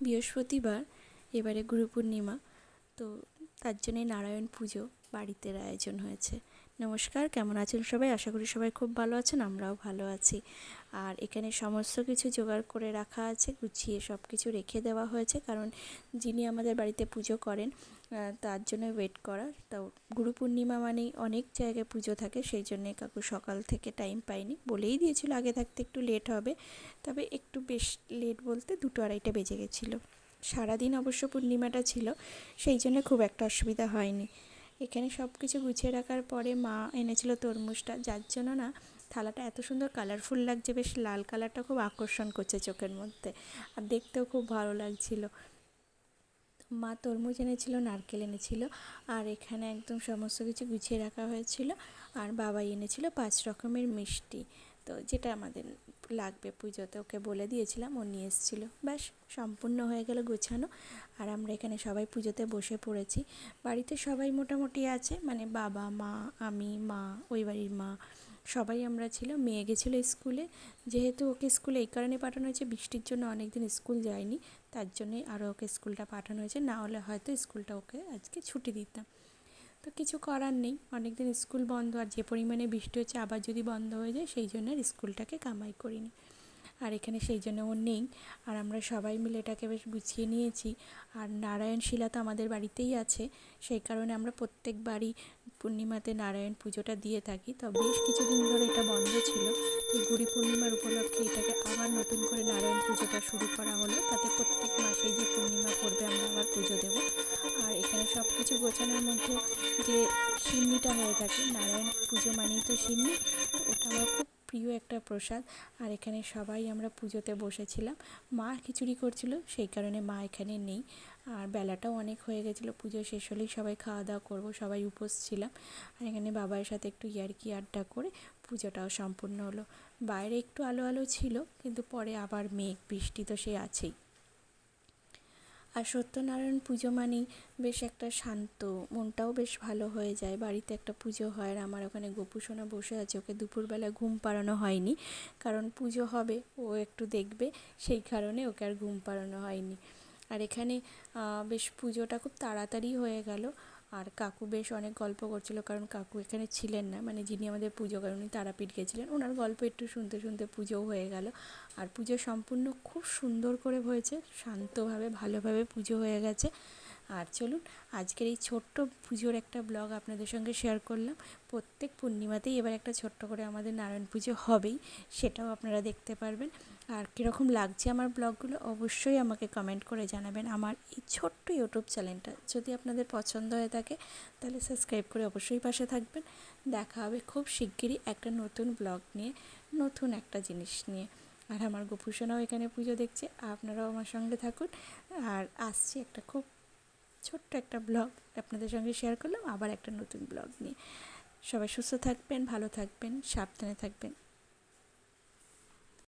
বৃহস্পতিবার এবারে গুরু পূর্ণিমা তো তার জন্যই নারায়ণ পুজো বাড়িতে আয়োজন হয়েছে। নমস্কার, কেমন আছেন সবাই? আশা করি সবাই খুব ভালো আছেন, আমরাও ভালো আছি। আর এখানে সমস্ত কিছু জোগাড় করে রাখা আছে, গুছিয়ে সব কিছু রেখে দেওয়া হয়েছে, কারণ যিনি আমাদের বাড়িতে পুজো করেন তার জন্য ওয়েট করা। তো গুরু পূর্ণিমা মানেই অনেক জায়গায় পুজো থাকে, সেই জন্যে কাকু সকাল থেকে টাইম পায়নি। বলেই দিয়েছিল, আগে থাকতে একটু লেট হবে, তবে একটু বেশ লেট বলতে দুটো আড়াইটা বেজে গেছিল। সারাদিন অবশ্য পূর্ণিমাটা ছিল, সেই জন্য খুব একটা অসুবিধা হয়নি। এখানে সব কিছু গুছিয়ে রাখার পরে মা এনেছিল তরমুজটা, যার জন্য না থালাটা এত সুন্দর কালারফুল লাগছে, বেশ লাল কালারটা খুব আকর্ষণ করছে চোখের মধ্যে, আর দেখতেও খুব ভালো লাগছিল। মা তরমুজ এনেছিল, নারকেল এনেছিল, আর এখানে একদম সমস্ত কিছু গুছিয়ে রাখা হয়েছিল, আর বাবাই এনেছিল পাঁচ রকমের মিষ্টি। তো যেটা আমাদের লাগবে পুজোতে, ওকে বলে দিয়েছিলাম, ও নিয়ে এসেছিল। ব্যাস, সম্পূর্ণ হয়ে গেল গোছানো। আর আমরা এখানে সবাই পুজোতে বসে পড়েছি। বাড়িতে সবাই মোটামুটি আছে মানে বাবা, মা, আমি, মা, ওই বাড়ির মা, সবাই আমরা ছিল। মেয়ে গেছিল স্কুলে। যেহেতু ওকে স্কুলে এই কারণে পাঠানো হয়েছে, বৃষ্টির জন্য অনেক দিন স্কুল যায়নি, তার জন্যই আরও ওকে স্কুলটা পাঠানো হয়েছে। না হলে হয়তো স্কুলটা ওকে আজকে ছুটি দিতাম। তো কিছু করার নেই। অনেক দিন স্কুল বন্ধ আর যে পরিমাণে বৃষ্টি হচ্ছে আবার যদি বন্ধ হয়ে যায়, সেই জন্য আর স্কুলটাকে কামাই করিনি। আর এখানে সেই জন্য ও নেই। আর আমরা সবাই মিলে এটাকে বেশ গুছিয়ে নিয়েছি। আর নারায়ণ শিলা তো আমাদের বাড়িতেই আছে। সেই কারণে আমরা প্রত্যেক বাড়ি পূর্ণিমাতে নারায়ণ পুজোটা দিয়ে থাকি। তো বেশ কিছুদিন ধরে এটা বন্ধ ছিল। তো গুড়ি পূর্ণিমার উপলক্ষে এটাকে আবার নতুন করে নারায়ণ পুজোটা শুরু করা হলো। তাতে প্রত্যেক মাসেই যে পূর্ণিমা পড়বে আমরা আবার পুজো দেবো। আর এখানে সব কিছু গোছানোর মধ্যে যে সিন্নিটা হয়ে থাকে, নারায়ণ পুজো মানেই তো সিন্নি ওটা আমার খুব প্রিয় একটা প্রসাদ। আর এখানে সবাই আমরা পুজোতে বসেছিলাম। মা খিচুড়ি করছিল, সেই কারণে মা এখানে নেই। আর বেলাটাও অনেক হয়ে গেছিল, পুজো শেষ হলেই সবাই খাওয়া দাওয়া করব, সবাই উপোস ছিলাম। আর এখানে বাবার সাথে একটু ইয়ার্কি আড্ডা করে পুজোটাও সম্পূর্ণ হলো। বাইরে একটু আলো আলো ছিল, কিন্তু পরে আবার মেঘ, বৃষ্টি তো সে আছেই। আর সত্যনারায়ণ পুজো মানেই বেশ একটা শান্ত, মনটাও বেশ ভালো হয়ে যায়। বাড়িতে একটা পুজো হয় আর আমার ওখানে গোপুসোনা বসে আছে, ওকে দুপুরবেলা ঘুম পাড়ানো হয়নি। কারণ পুজো হবে, ও একটু দেখবে, সেই কারণে ওকে আর ঘুম পাড়ানো হয়নি। আর এখানে বেশ পুজোটা খুব তাড়াতাড়ি হয়ে গেল। আর কাকু বেশ অনেক গল্প করছিল, কারণ কাকু এখানে ছিলেন না। মানে যিনি আমাদের পুজো করেন, উনি তারাপীঠ গেছিলেন। ওনার গল্প একটু শুনতে শুনতে পুজোও হয়ে গেল। আর পুজো সম্পূর্ণ খুব সুন্দর করে হয়েছে, শান্তভাবে, ভালোভাবে পুজো হয়ে গেছে। আর চলুন, আজকের এই ছোট্ট পুজোর একটা ব্লগ আপনাদের সঙ্গে শেয়ার করলাম। প্রত্যেক পূর্ণিমাতেই এবার একটা ছোট্ট করে আমাদের নারায়ণ পুজো হবেই, সেটাও আপনারা দেখতে পারবেন। আর কীরকম লাগছে আমার ব্লগগুলো অবশ্যই আমাকে কমেন্ট করে জানাবেন আমার এই ছোট্ট ইউটিউব চ্যানেলটা যদি আপনাদের পছন্দ হয়ে থাকে, তাহলে সাবস্ক্রাইব করে অবশ্যই পাশে থাকবেন। দেখা হবে খুব শিগগিরই একটা নতুন ব্লগ নিয়ে, নতুন একটা জিনিস নিয়ে। আর আমার গোপুসোনাও এখানে পুজো দেখছে, আপনারাও আমার সঙ্গে থাকুন। আর আসছি একটা খুব ছোট্ট একটা ব্লগ আপনাদের সঙ্গে শেয়ার করলাম, আবার একটা নতুন ব্লগ নিয়ে। সবাই সুস্থ থাকবেন, ভালো থাকবেন, সাবধানে থাকবেন।